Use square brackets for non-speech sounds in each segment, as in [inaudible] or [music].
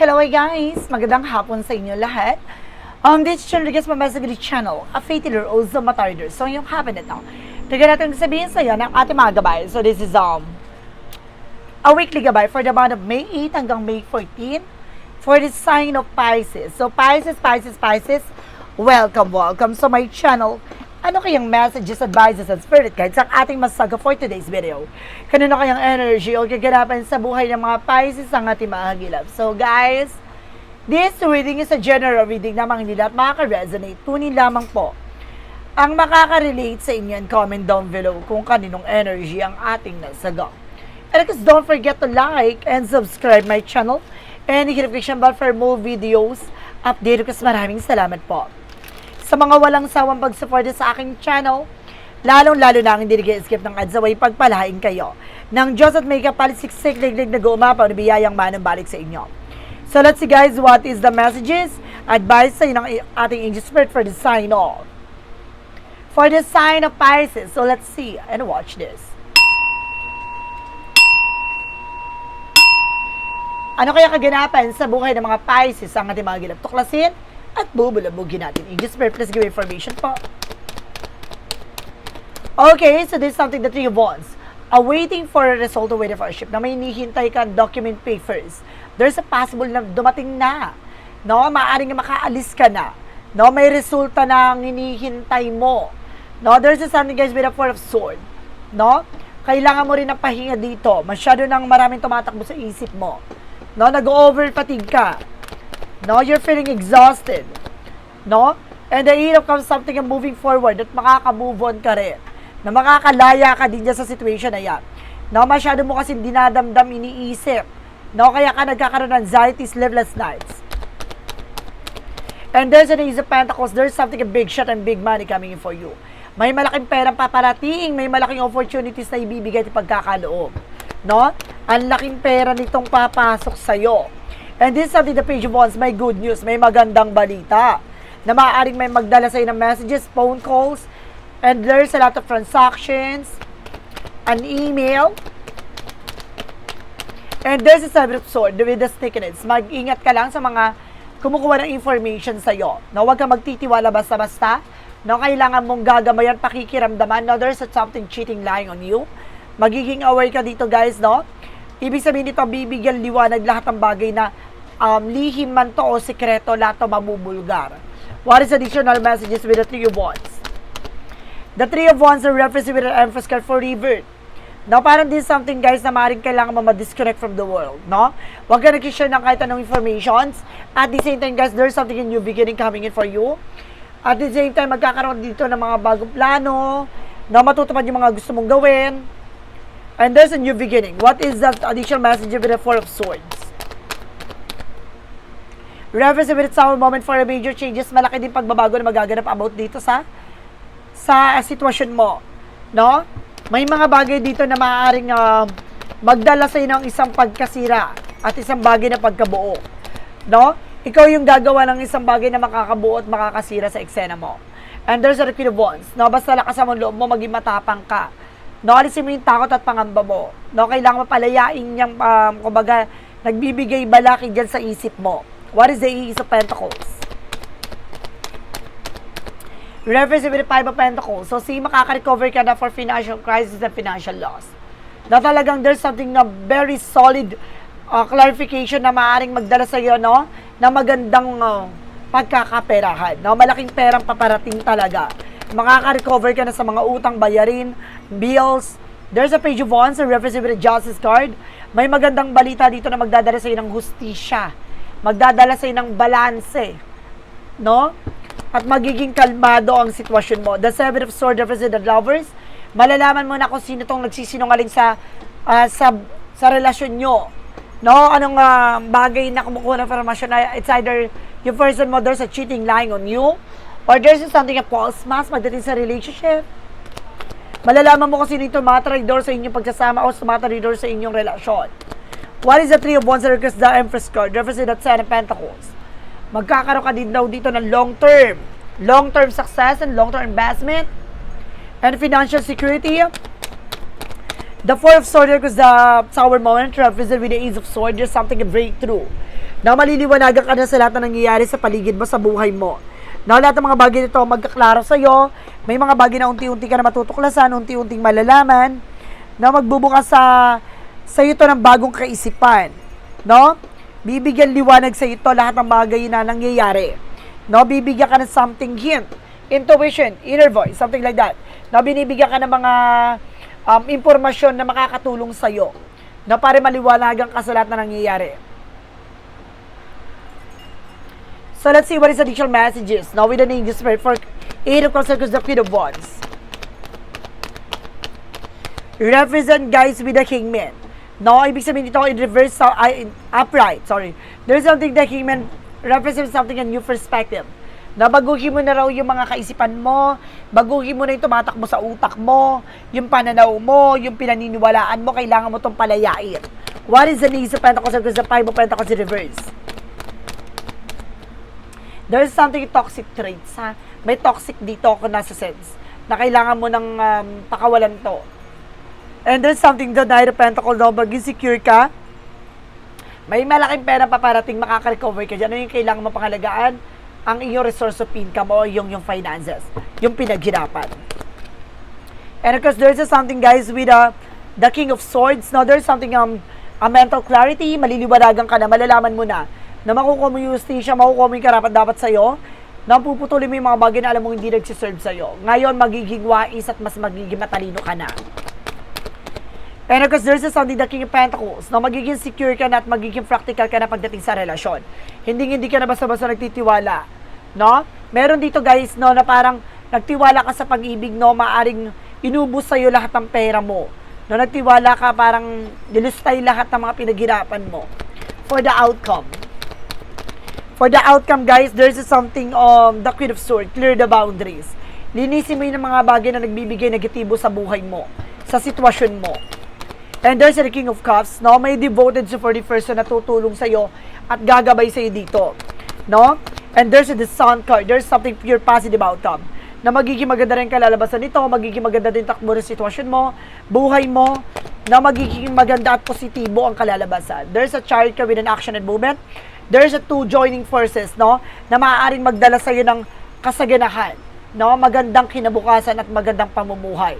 Hello guys! Magandang hapon sa inyo lahat. Um, this is Rodriguez Mamasagri Channel, a faith healer, also matarder. So, yung na ito, tignan natin sabihin sa iyo ng ating mga gabay. So, this is um, a weekly gabay for the month of May 8 hanggang May 14 for the sign of Pisces. So, Pisces, Pisces, Pisces, welcome, welcome sa my channel. Ano kayang messages, advices, and spirit guides ang ating masaga for today's video? Kanino kayang energy o kaganapan sa buhay ng mga Pisces ang ating mahagilap? So, guys, This reading is a general reading lamang hindi lahat makaka-resonate. Tunin lamang po ang makaka-relate sa inyo and comment down below kung kaninong energy ang ating nasaga. And guys, don't forget to like and subscribe my channel and hit notification bell for more videos. Update ko maraming salamat po. Sa mga walang sawang pag-support sa aking channel, lalong-lalo na ang hindi nag-skip ng ads away pagpalain kayo. Ng Diyos at may kapalit siksik liglig na gumapaw na biyayang manang balik sa inyo. So let's see guys what is the messages, advice sa ng ating angel spirit for the sign of. For the sign of Pisces. So let's see and watch this. Ano kaya kaganapan sa buhay ng mga Pisces ang ating mga gilap tuklasin at bubulabugin natin. Angel spirit, please give information po. Okay, so this is something that you wants. Awaiting for a result of waiting for a ship na may hinihintay ka document papers. There's a possible na dumating na. No, maaaring makaalis ka na. No, may resulta na ang hinihintay mo. No, there's a something guys with a four of sword. No? Kailangan mo rin ng pahinga dito. Masyado nang maraming tumatakbo sa isip mo. No, nag-over fatigue ka. No, you're feeling exhausted. No? And the hero comes something and moving forward at makaka-move on ka rin. Na makakalaya ka din dyan sa situation na yan. No, masyado mo kasi dinadamdam, iniisip. No, kaya ka nagkakaroon ng anxiety, sleepless nights. And there's an Ace of Pentacles, there's something a big shot and big money coming in for you. May malaking perang paparating, may malaking opportunities na ibibigay at pagkakaloob. No? Ang laking pera nitong papasok sa'yo. And this is something the page wants, may good news, may magandang balita. Na maaaring may magdala sa'yo ng messages, phone calls, and there's a lot of transactions, an email, And there's a seven of sword with the stickiness. Mag-ingat ka lang sa mga kumukuha ng information sa'yo. No, huwag ka magtitiwala basta-basta. No, kailangan mong gagamayan, pakikiramdaman. No, there's something cheating lying on you. Magiging aware ka dito, guys, no? Ibig sabihin dito, bibigyan liwanag lahat ng bagay na um, lihim man to o sikreto, lahat to mabubulgar. What is additional messages with the Three of Wands? The Three of Wands are referenced with an emphasis for revert. No, parang din something guys na maaaring kailangan mo ma-disconnect from the world, no? Huwag ka nag-share ng kahit anong informations. At the same time guys, there's something in new beginning coming in for you. At the same time, magkakaroon dito ng mga bagong plano, na matutupad yung mga gusto mong gawin. And there's a new beginning. What is that additional message with the Four of Swords? With its our moment for a major changes. Malaki din pagbabago na magaganap about dito sa sa sitwasyon mo. No? May mga bagay dito na maaaring uh, magdala sa ng isang pagkasira at isang bagay na pagkabuo. No? Ikaw yung gagawa ng isang bagay na makakabuo at makakasira sa eksena mo. And there's a Queen of Wands. No? Basta lakas mo loob mo, maging matapang ka. No? Alisin mo yung takot at pangamba mo. No? Kailangan mapalayain niyang, um, kumbaga, nagbibigay balaki dyan sa isip mo. What is the Ace of Pentacles? Reference with the Five of Pentacles. So, si makaka-recover ka na for financial crisis and financial loss. Na talagang there's something na very solid uh, clarification na maaaring magdala sa iyo, no? Na magandang uh, pagkakaperahan, no? Malaking perang paparating talaga. Makaka-recover ka na sa mga utang bayarin, bills. There's a page of wands, a reference with the justice card. May magandang balita dito na magdadala sa iyo ng hustisya. Magdadala sa ng balanse. No? at magiging kalmado ang sitwasyon mo. The Seven of Swords represent the lovers. Malalaman mo na kung sino tong nagsisinungaling sa uh, sa sa relasyon nyo. No, anong uh, bagay na kumukuha ng information na it's either yung person mo there's a cheating lying on you or there's something a false mask pagdating sa relationship. Malalaman mo kung sino yung tumatraidor sa inyong pagsasama o tumatraidor sa inyong relasyon. What is the Three of Wands that request the Empress card? Represent that Ten of Pentacles magkakaroon ka din daw dito ng long-term, long-term success and long-term investment and financial security. The Four of Swords is the sour moment represented with the Ace of Swords. There's something a breakthrough. na maliliwanagan ka na sa lahat na nangyayari sa paligid mo, sa buhay mo. Na lahat ng mga bagay nito magkaklaro sa'yo, may mga bagay na unti-unti ka na matutuklasan, unti-unting malalaman, na magbubukas sa sa ito ng bagong kaisipan. No? Bibigyan liwanag sa ito lahat ng bagay na nangyayari. No? Bibigyan ka ng something hint, intuition, inner voice, something like that. No? Binibigyan ka ng mga um, impormasyon na makakatulong sa iyo na para maliwanagan ka sa lahat na nangyayari. So let's see what is additional messages. Now with the angel spirit for eight of cups the queen of wands. Represent guys with the kingman. No, ibig sabihin dito in reverse sa ay, in- upright, sorry. There's something the kingman represents something a new perspective. Na baguhin mo na raw yung mga kaisipan mo, baguhin mo na yung tumatakbo sa utak mo, yung pananaw mo, yung pinaniniwalaan mo, kailangan mo itong palayain. What is the Ace of Pentacles and the Five of Pentacles in reverse? there's something toxic traits, ha? May toxic dito ako nasa sense na kailangan mo ng um, pakawalan to. And there's something the Knight of Pentacles daw, maging secure ka. May malaking pera pa parating makaka-recover ka dyan. Ano yung kailangan mo pangalagaan? Ang iyong resource of income o yung, yung finances. Yung pinaghirapan. And of course, there's something guys with uh, the King of Swords. No, there's something um, a mental clarity. Maliliwanagan ka na, malalaman mo na na makukuha mo yung justisya, makukuha mo yung karapat dapat sa'yo, na puputulin mo yung mga bagay na alam mo hindi nagsiserve sa'yo. Ngayon, magiging wais at mas magiging matalino ka na. And of course, there's something the King of Pentacles, na magiging secure ka na at magiging practical ka na pagdating sa relasyon. Hindi hindi ka na basta-basta nagtitiwala. No? Meron dito guys, no, na parang nagtiwala ka sa pag-ibig, no, maaring inubos sa'yo lahat ng pera mo. No, nagtiwala ka, parang nilistay lahat ng mga pinaghirapan mo for the outcome. For the outcome, guys, there's something um, the Queen of Swords, clear the boundaries. Linisin mo yung mga bagay na nagbibigay negatibo sa buhay mo, sa sitwasyon mo. And there's the King of Cups, no? May devoted supportive person na tutulong sa'yo at gagabay sa'yo dito, no? And there's the Sun card, there's something pure positive outcome na magiging maganda rin kalalabasan nito, magiging maganda din takbo ng sitwasyon mo, buhay mo, na magiging maganda at positibo ang kalalabasan. There's a child card with an action and movement. There's a two joining forces, no, na maaaring magdala sa iyo ng kasaganahan, no, magandang kinabukasan at magandang pamumuhay.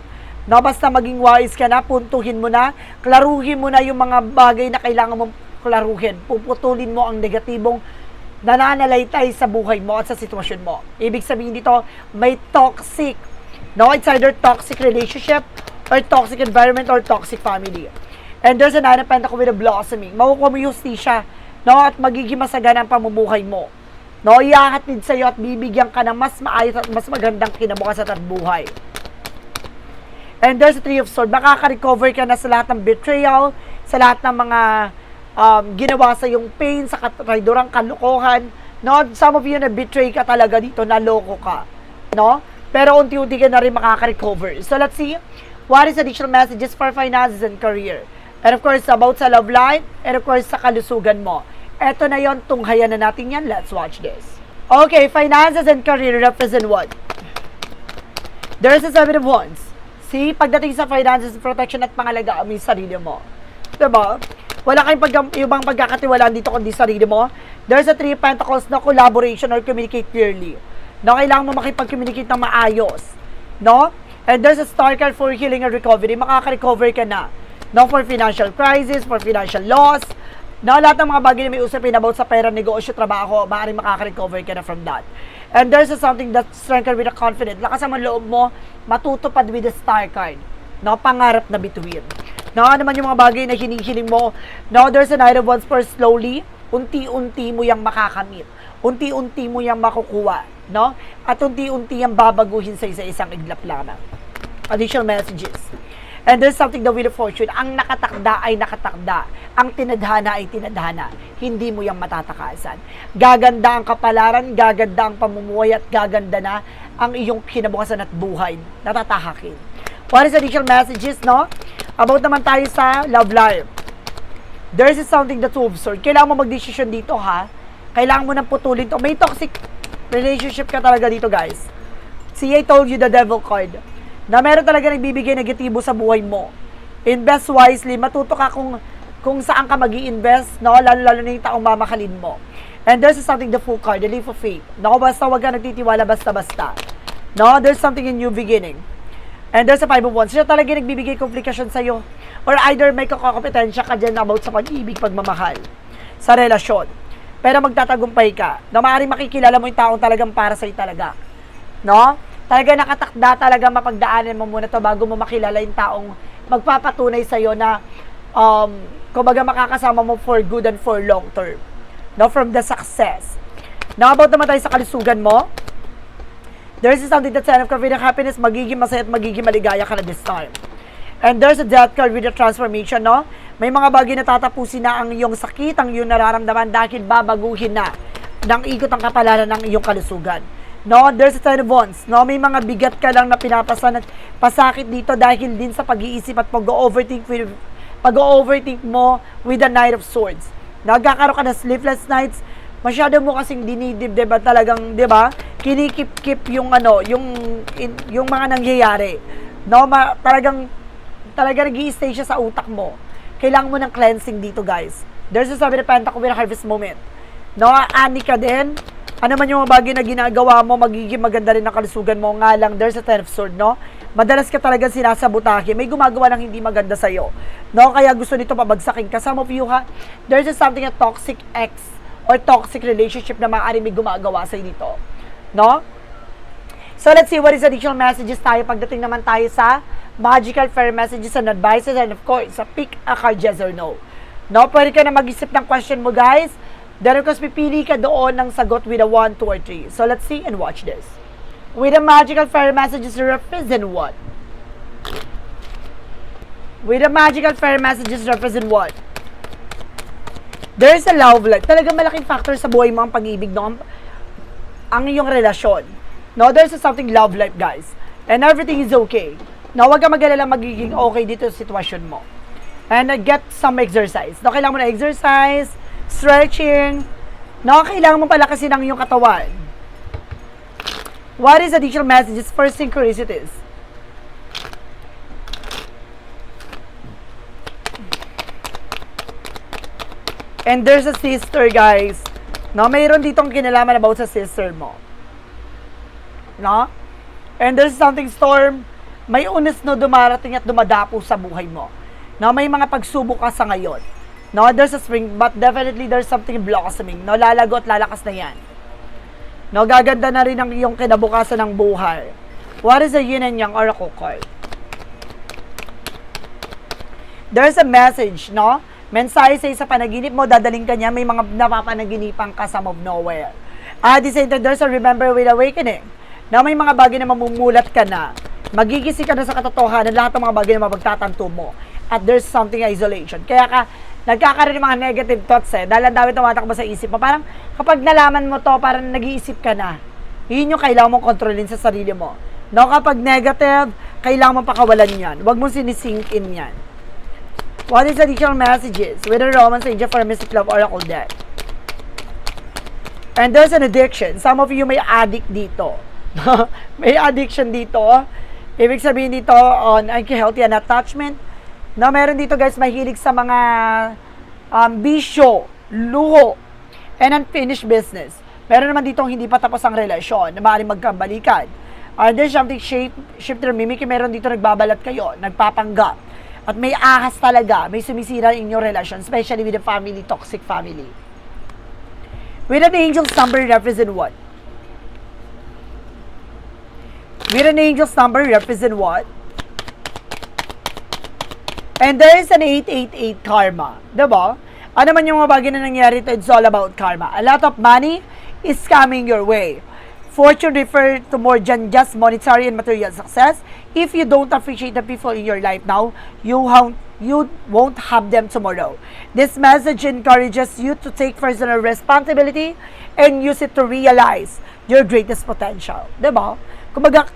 No, basta maging wise ka na, puntuhin mo na, klaruhin mo na yung mga bagay na kailangan mong klaruhin. Puputulin mo ang negatibong nananalaytay sa buhay mo at sa sitwasyon mo. Ibig sabihin dito, may toxic. No, it's either toxic relationship or toxic environment or toxic family. And there's a nine of pentacles with a blossoming. Makukuha mo yung justisya, no, at magiging masagana ang pamumuhay mo. No, ihahatid sa iyo at bibigyan ka ng mas maayos at mas magandang kinabukasan at buhay. And there's a Three of Swords. Makaka-recover ka na sa lahat ng betrayal, sa lahat ng mga um, ginawa sa yung pain, sa katraidorang kalokohan. No? Some of you na betray ka talaga dito, naloko ka. No? Pero unti-unti ka na rin makaka-recover. So let's see, what is additional messages for finances and career? And of course, about sa love life, and of course, sa kalusugan mo. Eto na yon tunghayan na natin yan. Let's watch this. Okay, finances and career represent what? There's a seven of wands. See, pagdating sa finances, protection at pangalagaan mo yung sarili mo. Diba? Wala kayong pag ibang pagkakatiwalaan dito kundi sarili mo. There's a three pentacles na collaboration or communicate clearly. No, kailangan mo makipag-communicate ng maayos. No? And there's a star card for healing and recovery. Makaka-recover ka na. No, for financial crisis, for financial loss. No, lahat ng mga bagay na may usapin about sa pera, negosyo, trabaho, maaaring makaka-recover ka na from that. And there's something that strengthen with a confidence. Lakas ang loob mo, matutupad with the star card. No, pangarap na bituin. No, ano naman yung mga bagay na hinihiling mo. No, there's a night of wands for slowly, unti-unti mo yung makakamit. Unti-unti mo yung makukuha. No? At unti-unti yung babaguhin sa isa-isang iglap lamang. Additional messages. And there's something the wheel of fortune. Ang nakatakda ay nakatakda. Ang tinadhana ay tinadhana. Hindi mo yung matatakasan. Gaganda ang kapalaran, gaganda ang pamumuhay at gaganda na ang iyong kinabukasan at buhay. Natatahakin. What is additional messages, no? About naman tayo sa love life. There is something that's of sort. Kailangan mo mag-decision dito, ha? Kailangan mo nang putulin to. May toxic relationship ka talaga dito, guys. See, I told you the devil card na meron talaga nagbibigay negatibo sa buhay mo. Invest wisely, matuto ka kung kung saan ka mag invest no? Lalo-lalo na yung taong mamakalin mo. And there's something, the full card, the leap of faith. No, basta wag ka nagtitiwala basta-basta. No, there's something in new beginning. And there's a five of wands. Siya talaga nagbibigay komplikasyon sa'yo. Or either may kakompetensya ka dyan about sa pag-ibig, pagmamahal, sa relasyon. Pero magtatagumpay ka. Na maaaring makikilala mo yung taong talagang para sa'yo talaga. No? Talaga nakatakda talaga mapagdaanan mo muna to bago mo makilala yung taong magpapatunay sa'yo na um, kumbaga makakasama mo for good and for long term. No? From the success. Now, about naman tayo sa kalusugan mo, there's something that's sign of confident happiness, magiging masaya at magiging maligaya ka na this time. And there's a death card with a transformation, no? May mga bagay na tatapusin na ang iyong sakit, ang iyong nararamdaman dahil babaguhin na ng ikot ang kapalaran ng iyong kalusugan. No, there's a ten of wands. No, may mga bigat ka lang na pinapasan at pasakit dito dahil din sa pag-iisip at pag-overthink pag-overthink mo with the Knight of Swords. Nagkakaroon ka ng sleepless nights, masyado mo kasing dinidibdib at talagang, 'di ba? Kinikip-kip yung ano, yung in, yung mga nangyayari. No, ma, talagang talaga nag stay siya sa utak mo. Kailangan mo ng cleansing dito, guys. There's a sabi na Pentacle with a harvest moment. No, ani ka din. Ano man yung mga bagay na ginagawa mo, magiging maganda rin ang kalusugan mo. Nga lang, there's a ten of sword, no? Madalas ka talaga sinasabutake. May gumagawa ng hindi maganda sa'yo. No? Kaya gusto nito pabagsakin ka. Some of you, ha? There's a something a toxic ex or toxic relationship na maaaring may gumagawa sa'yo dito. No? So let's see what is additional messages tayo pagdating naman tayo sa magical fair messages and advices and of course sa pick a card yes or no. No, pwede ka na mag-isip ng question mo guys. Then of course pipili ka doon ng sagot with a 1, 2, or 3. So let's see and watch this. With a magical fair messages represent what? With a magical fair messages represent what? There's a love life. Talagang malaking factor sa buhay mo ang pag-ibig, no? ang iyong relasyon. No, there's a something love life, guys. And everything is okay. No, huwag ka mag-alala magiging okay dito sa sitwasyon mo. And uh, get some exercise. No, kailangan mo na exercise, stretching. No, kailangan mo palakasin ang iyong katawan. What is additional messages for synchronicities? And there's a sister, guys. No, mayroon ditong kinalaman about sa sister mo. No? And there's something storm, may unis no dumarating at dumadapo sa buhay mo. No, may mga pagsubok ka sa ngayon. No, there's a spring, but definitely there's something blossoming. No, lalago at lalakas na yan. No, gaganda na rin ang iyong kinabukasan ng buhay. What is a yin and yang oracle card? There's a message, no? Mensahe sa sa panaginip mo, dadaling ka niya, may mga napapanaginipan ka sa of nowhere. At the same there's a remember with awakening. Na may mga bagay na mamumulat ka na. Magigising ka na sa katotohanan, lahat ng mga bagay na mapagtatanto mo. At there's something isolation. Kaya ka, nagkakaroon ng mga negative thoughts eh. Dahil ang dami tumatakbo sa isip mo. Parang kapag nalaman mo to, parang nag-iisip ka na. Yun yung kailangan mong kontrolin sa sarili mo. No, kapag negative, kailangan mong pakawalan yan. Huwag mong sinisink in yan. What is additional messages with a romance angel for mystic love oracle deck? And there's an addiction. Some of you may addict dito. [laughs] may addiction dito. Ibig sabihin dito on unhealthy and attachment. Na meron dito guys mahilig sa mga um, bisyo, luho, and unfinished business. Meron naman dito hindi pa tapos ang relasyon na maaaring magkabalikan. Uh, there's something shape, shifter mimic, meron dito nagbabalat kayo, nagpapanggap. At may ahas talaga, may sumisira in your relation, especially with the family, toxic family. With an angel's number represent what? With an angel's number represent what? And there is an 888 karma. Diba? Ano man yung mga bagay na nangyari ito, it's all about karma. A lot of money is coming your way. Fortune refer to more than just monetary and material success. If you don't appreciate the people in your life now, you won't, you won't have them tomorrow. This message encourages you to take personal responsibility and use it to realize your greatest potential. 'Di ba? Kumaga,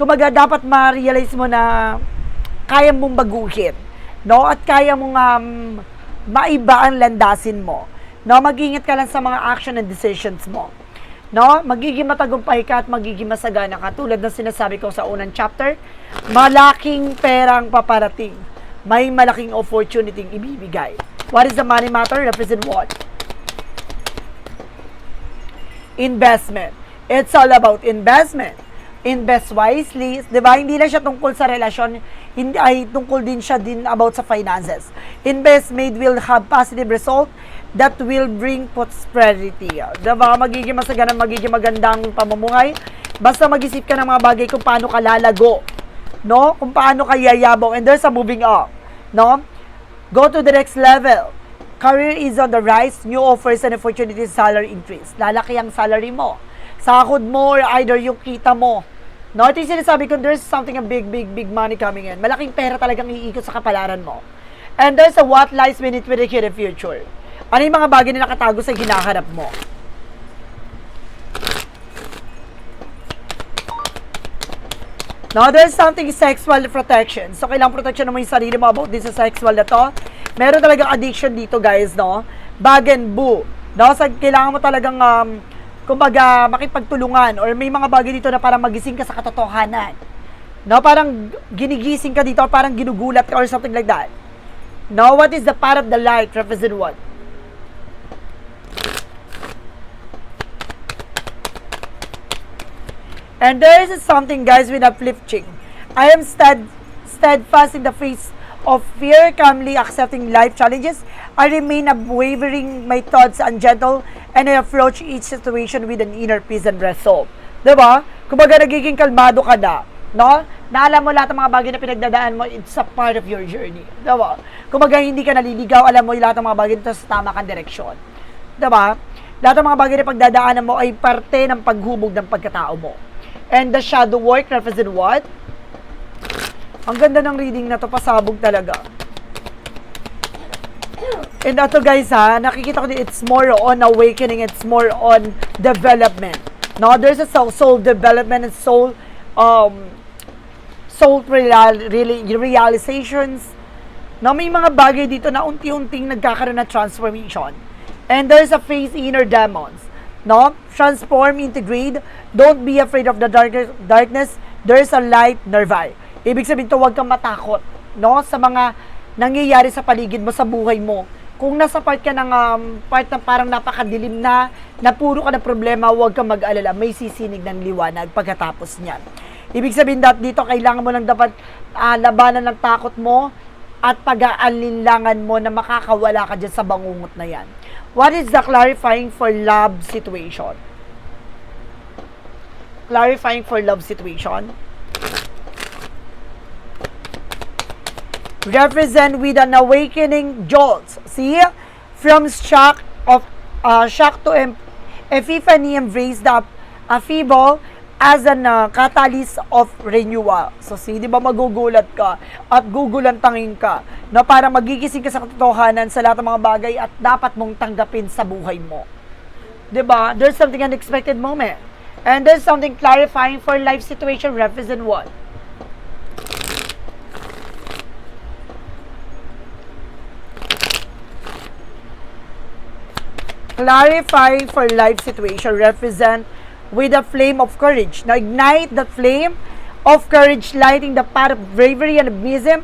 kumaga dapat ma-realize mo na kaya mong baguhin. No? At kaya mong um, maiba ang landasin mo. No? Mag-ingat ka lang sa mga action and decisions mo no? Magiging matagumpay ka at magiging masagana ka. Tulad ng sinasabi ko sa unang chapter, malaking perang paparating. May malaking opportunity ibibigay. What is the money matter? Represent what? Investment. It's all about investment. Invest wisely. Di ba? Hindi lang siya tungkol sa relasyon. Hindi, ay tungkol din siya din about sa finances. Invest made will have positive result that will bring prosperity. Di ba? Magiging masagana, magiging magandang pamumuhay. Basta mag-isip ka ng mga bagay kung paano ka lalago. No? Kung paano ka yayabong. And there's a moving up. No? Go to the next level. Career is on the rise. New offers and opportunities, salary increase. Lalaki ang salary mo. Sahod mo or either yung kita mo. No, ito yung sinasabi ko, there's something a big, big, big money coming in. Malaking pera talagang iikot sa kapalaran mo. And there's a what lies beneath with the future. Ano yung mga bagay na nakatago sa hinaharap mo? No, there's something sexual protection. So, kailangan protection mo yung sarili mo about this sa sexual na to. Meron talagang addiction dito, guys, no? Bag and boo. No, sa, kailangan mo talagang, um, kumbaga, makipagtulungan or may mga bagay dito na parang magising ka sa katotohanan. No, parang ginigising ka dito or parang ginugulat ka or something like that. No, what is the part of the light represent what? And there is something, guys, with uplifting. I am stead, steadfast in the face of fear, calmly accepting life challenges. I remain unwavering my thoughts and gentle, and I approach each situation with an inner peace and resolve. Diba? Kumbaga, nagiging kalmado ka na. No? Na alam mo lahat ng mga bagay na pinagdadaan mo, it's a part of your journey. Diba? Kumbaga, hindi ka naliligaw, alam mo yung lahat ng mga bagay nito sa tama kang direksyon. Diba? Lahat ng mga bagay na pagdadaanan mo ay parte ng paghubog ng pagkatao mo. And the shadow work represent what? Ang ganda ng reading na to, pasabog talaga. And ito guys ha, nakikita ko din, it's more on awakening, it's more on development. No, there's a soul, soul development and soul, um, soul real, really, realizations. No, may mga bagay dito na unti-unting nagkakaroon ng transformation. And there's a face inner demons. No? Transform, integrate. Don't be afraid of the dark, darkness. There's a light nearby. Ibig sabihin to, huwag kang matakot. No? Sa mga nangyayari sa paligid mo, sa buhay mo. Kung nasa part ka ng um, part na parang napakadilim na, na puro ka ng problema, huwag kang mag-alala. May sisinig ng liwanag pagkatapos niyan. Ibig sabihin that dito, kailangan mo lang dapat uh, labanan ng takot mo at pag-aalinlangan mo na makakawala ka dyan sa bangungot na yan. What is the clarifying for love situation? Clarifying for love situation. Represent with an awakening jolt. See? From shock of uh, shock to em- epiphany, embrace the feeble as an uh, catalyst of renewal. So, see, di ba magugulat ka at gugulantangin ka na para magigising ka sa katotohanan sa lahat ng mga bagay at dapat mong tanggapin sa buhay mo. Di ba? There's something unexpected moment. And there's something clarifying for life situation represent what? Clarifying for life situation represent with a flame of courage. Now, ignite the flame of courage, lighting the path of bravery and optimism,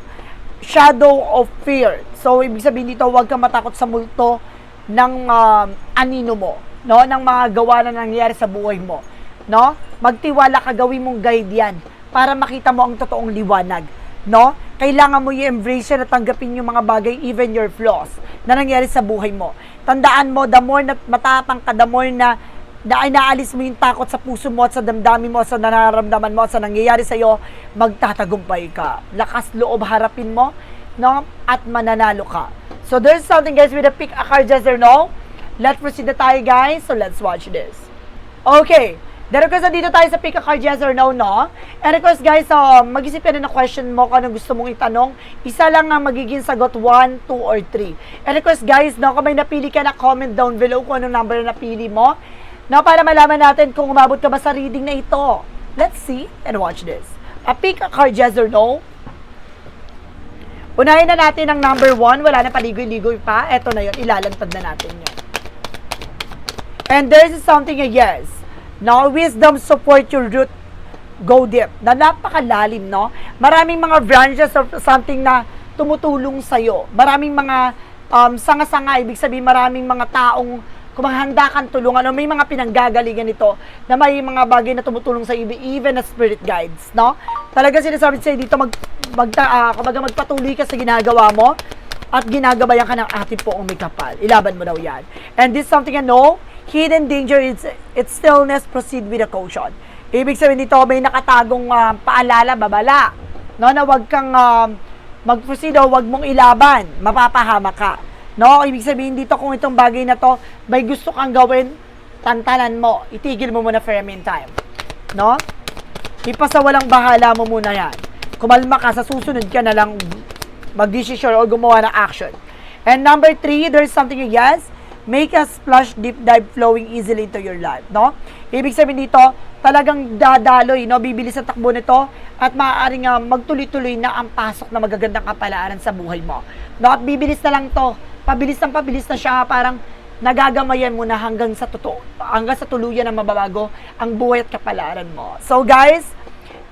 shadow of fear. So, ibig sabihin dito, huwag kang matakot sa multo ng uh, anino mo, no? ng mga gawa na nangyayari sa buhay mo. No? Magtiwala ka, gawin mong guide yan para makita mo ang totoong liwanag. No? Kailangan mo i-embrace at tanggapin yung mga bagay, even your flaws, na nangyari sa buhay mo. Tandaan mo, the more na matapang ka, the more na na inaalis mo yung takot sa puso mo at sa damdamin mo, sa nararamdaman mo, sa nangyayari sa iyo, magtatagumpay ka. Lakas loob harapin mo, no? At mananalo ka. So there's something guys with a pick a card yes or no. Let's proceed na tayo guys. So let's watch this. Okay. Then of dito tayo sa pick a card yes or no, no? And of course guys, uh, mag-isip ka na ng question mo kung anong gusto mong itanong. Isa lang ang magiging sagot, 1, 2, or 3. And of course guys, no, kung may napili ka na, comment down below kung anong number na napili mo. No, para malaman natin kung umabot ka ba sa reading na ito. Let's see and watch this. A pick a card, yes or no? Unahin na natin ang number 1. Wala na paligoy-ligoy pa. Ito na yun. Ilalantad na natin yun. And there's something a yes. No, wisdom support your root. Go deep. Na napakalalim, no? Maraming mga branches of something na tumutulong sa'yo. Maraming mga um, sanga-sanga, ibig sabihin maraming mga taong kumahanda kang tulungan o may mga pinanggagalingan nito na may mga bagay na tumutulong sa iyo, even as spirit guides, no? Talaga sinasabi sa'yo dito, mag, mag, ah, kumbaga magpatuloy ka sa ginagawa mo at ginagabayan ka ng ating poong may kapal. Ilaban mo daw yan. And this is something I know, hidden danger is its stillness, proceed with a caution. Ibig sabihin dito, may nakatagong ah, paalala, babala. No, na wag kang um, mag-proceed o wag mong ilaban, mapapahama ka. No, ibig sabihin dito kung itong bagay na to, may gusto kang gawin, tantanan mo, itigil mo muna for a meantime. No? Ipasawalang bahala mo muna yan. Kumalma ka, sa susunod ka na lang mag-decision or gumawa ng action. And number three, there's something you yes, make a splash deep dive flowing easily into your life, no? Ibig sabihin dito, talagang dadaloy, no? Bibilis ang takbo nito at maaaring uh, magtuloy-tuloy na ang pasok na magagandang kapalaran sa buhay mo. No? At bibilis na lang to. Pabilis ng pabilis na siya, parang nagagamayan mo na hanggang sa totoo, hanggang sa tuluyan na mababago ang buhay at kapalaran mo. So guys,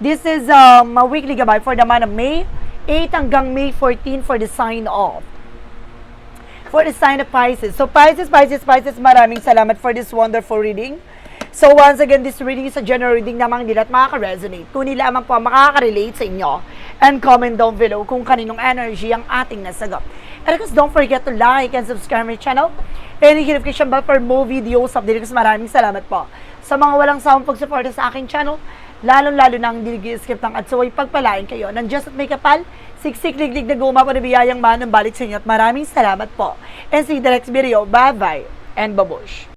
This is um, a weekly gabay for the month of May 8 hanggang May 14 for the sign of. For the sign of Pisces. So Pisces, Pisces, Pisces, maraming salamat for this wonderful reading. So once again, this reading is a general reading namang hindi lahat makaka-resonate. Kung lamang po makaka-relate sa inyo. And comment down below kung kaninong energy ang ating nasagot. And of course, don't forget to like and subscribe my channel. And hit notification bell for more videos updates. Maraming salamat po. Sa mga walang sawang pagsuporta sa aking channel, lalong-lalo na ang dinigi-skip ng at suway pagpalain kayo ng Diyos at may kapal, siksik liglig na guma pa na biyayang manong balik sa inyo at maraming salamat po. And see you the next. Bye-bye and babush.